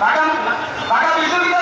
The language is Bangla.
বাগান বাগান বিশ্ববিদ্যালয়